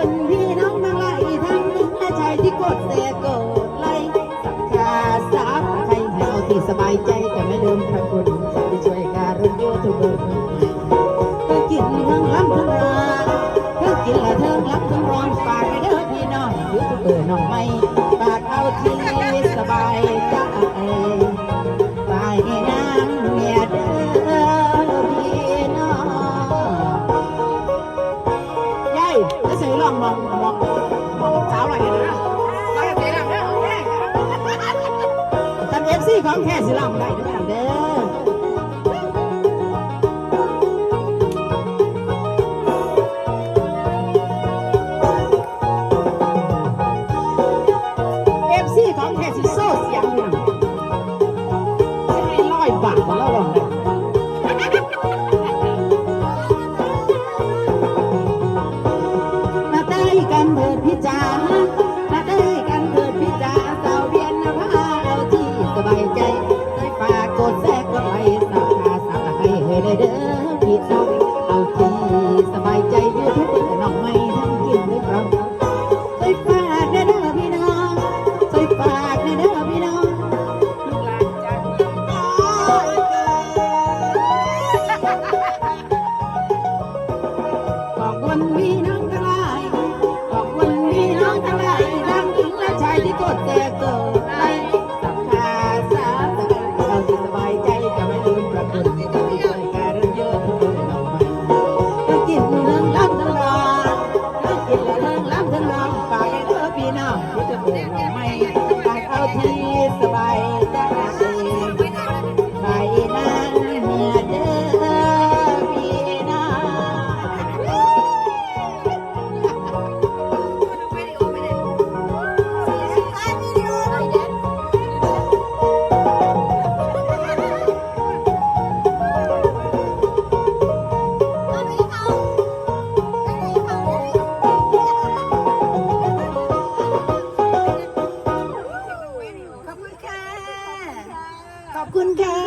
คุณพี่น้องทั้งหลาทั้งท่าชายที่กดเสียกดไลค์สักคาสับใครเอาที่สบายใจแต่ไม่ลืมพระคุณที่ช่วยการรุ่นยั่ทุกคนเธอกินทั้งรับทั้งรอนเธอกินละเธอรับทั้งรอนฝากไปเด้อพี่น้องยูทูบเบอร์น้องไม่ฝากเอาที่ ของแค่สิลำได้ด้วยเด้อเอฟซีของแค่สิโซ่เสียงเนี่ยให้ร้อยบาทของเ no, no, no. I'll be ขอบคุณค่ะ